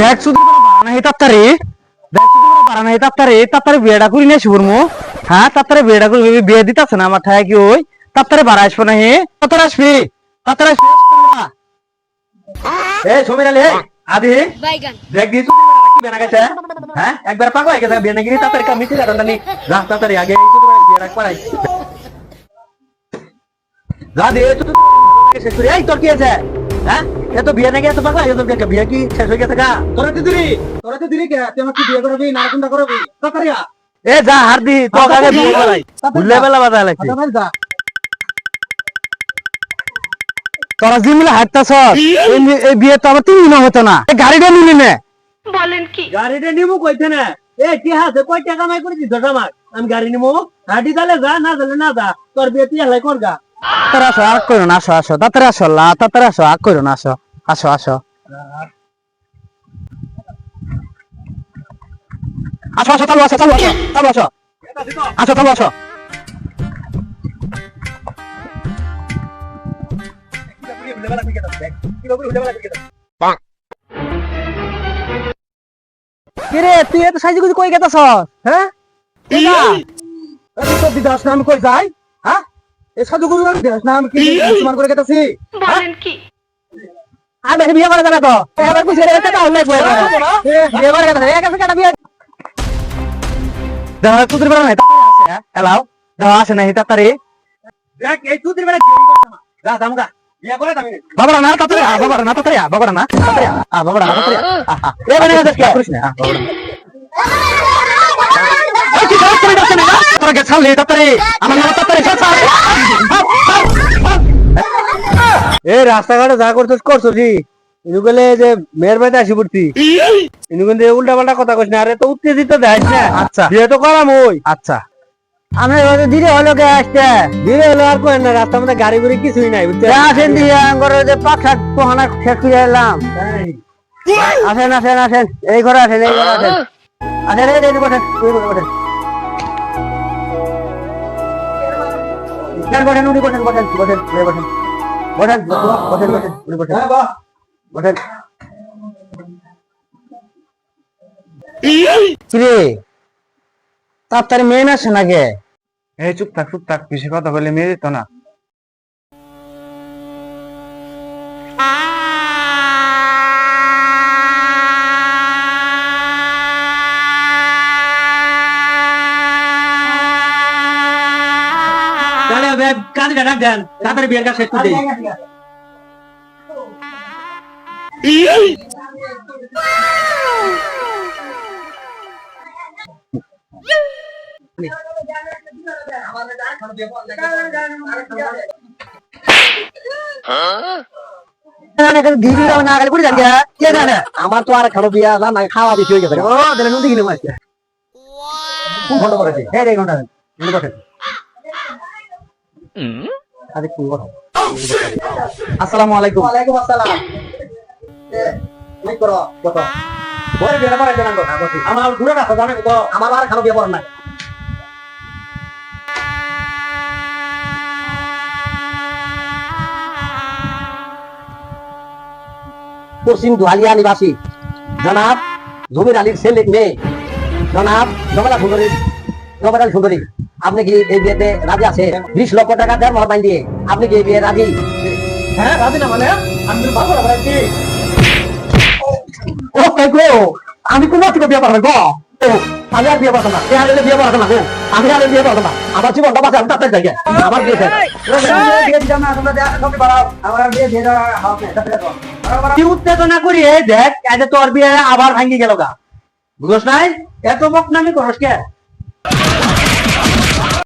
দেখ শুধু বাড়ানো হে তাত্তারে দেখ শুধু বাড়ানো হে তাত্তারে তাত্তারে বিয়েটা করি না শুভরমু হ্যাঁ তাত্তারে বিয়েটা করি। বিয়ে দিতাছে না আমার ঠায় কি ওই? তাত্তারে বাড়া আসব না হে তাত্তারে আসবি। তাত্তারে আসবি। এ সমীর আলী আদি। দেখ কি বেনা গেছে। হ্যাঁ একবার পাগল হয়ে গেছে বিয়ে নাকি তাড়াতাড়ি কাম মিটে যাবে নি যা তাড়াতাড়ি আগে এই তো বিয়ে রাখ পারাই যা দে তো শেষ করে। এই তোর কি আছে হ্যাঁ? এ তো বিয়ে নাকি এত পাগল? হয়ে গেছে বিয়ে কি শেষ হয়ে গেছে গা? তোরা তো দিলি তোরা তো দিলি কে? তুই আমাকে বিয়ে করবি না কোনটা করবি তাড়াতাড়ি এ যা হার দি তো আগে বিয়ে করাই? ভুলে বেলা বাধা লাগছে। যা। তোরা যে মিলে হাঁটতাছ এই বিয়ে তো আমার তিন দিন হতো না। এই গাড়িটা নিলি না। গাড়িটা নিমু কইতে না। এ কি হাতে? কয় টাকা মাই করে দিছ আমার আমি গাড়ি নিমু। হাঁটি তাহলে যা না তাহলে না যা। তোর বিয়ে তুই হেলাই করগা তাড়াতাড়ি আসো আগ করো না আসো আসো তাড়াতাড়ি আসো লা তাড়াতাড়ি আসো আগ করো না আসো আসো আসো। আসো আসো চালু আসো চালু আসো চালু আসো। আসো চালু আসো। কিরে তুই এত সাইজে কই গেতাছ হ্যাঁ? না আমি কই যাই? এ সাধু গুরু আমি দিদাস না আমি কি মুসলমান করে গেতাছি আমি বিয়ে করে দেবে তো। এবার কইছে রে টাকা অনলাইন করে বিয়ে করে দেবে এক আছে কাটা বিয়ে দাদা তুই বড় নাই তাড়াতাড়ি আসে এলাও। দাদা আসে নাই তাড়াতাড়ি দেখ এই তুই বেলা বিয়ে করতাম যা জামগা বিয়ে করে দামি বাবা না তাড়াতাড়ি আ বাবা না তাড়াতাড়ি আ বাবা না তাড়াতাড়ি আ আ, না তাড়াতাড়ি আ, আ, আ। এ কি? করিস না আ, বাবা না। এই কি করছ তুমি যাচ্ছে না তোরা গে ছাড়লি তাড়াতাড়ি আমার নাম তাড়াতাড়ি ছাড় ছাড় এ রাস্তাঘাটে যা করছিস করছ জি ইনু গেলে যে মেয়ের বাড়িতে আসি পড়তি। ইনু কিন্তু উল্টা পাল্টা কথা কইস না আরে তো উত্তেজিত দেখাইস না। আচ্ছা। বিয়ে তো করাম ওই। আচ্ছা। আমরা এবারে ধীরে হলো কে আসতে? ধীরে হলো আর কই না রাস্তার মধ্যে গাড়ি গুড়ি কিছুই নাই বুঝতে আসেন দিয়ে আঙ্গর যে সাত পোহানা শেষ করে এলাম। আসেন আসেন আসেন। এই ঘরে আসেন এই ঘরে আসেন। আসেন এই এই বসেন। ঘরে বসেন বসেন বসেন উনি বসেন। বসেন বসেন বসেন বসেন বসেন। বসেন উনি বসেন। বসেন কিরে? তাড়াতাড়ি মেয়ে আসে না সে এই চুপ থাক চুপ থাক বেশি কথা বলে মেয়ে দিত না। করে দিই। আমার তো আর খালো বিয়া, না খাওয়া বেশি হয়ে গেছে। ও, তাহলে নদী কিনে মাছ কোন ঘণ্টা করেছে। এই রে ঘণ্টা এনে বসেন আরে কোন কথা পশ্চিম দুহালিয়া নিবাসী জনাব জমির আলীর ছেলে মেয়ে জনাব জমেলা সুন্দরী জমেলা সুন্দরী। আপনি কি এই বিয়েতে রাজি আছে বিশ লক্ষ টাকা দেন মহাবাইন দিয়ে আপনি কি এই বিয়ে রাজি? হ্যাঁ রাজি না মানে? আমি ও গো কোন থেকে বিয়ে পারব গো? ও আমি আর বিয়ে পারব না এ আর বিয়ে পারব না গো? আমি আর বিয়ে পারব না। আমার জীবনটা বাঁচা আমি যাই আমার বিয়ে কি উত্তেজনা করি এই দেখ আজ তোর বিয়ে আবার ভাঙ্গি গেল গা। বুঝছ নাই? এত বকনামি করস কে?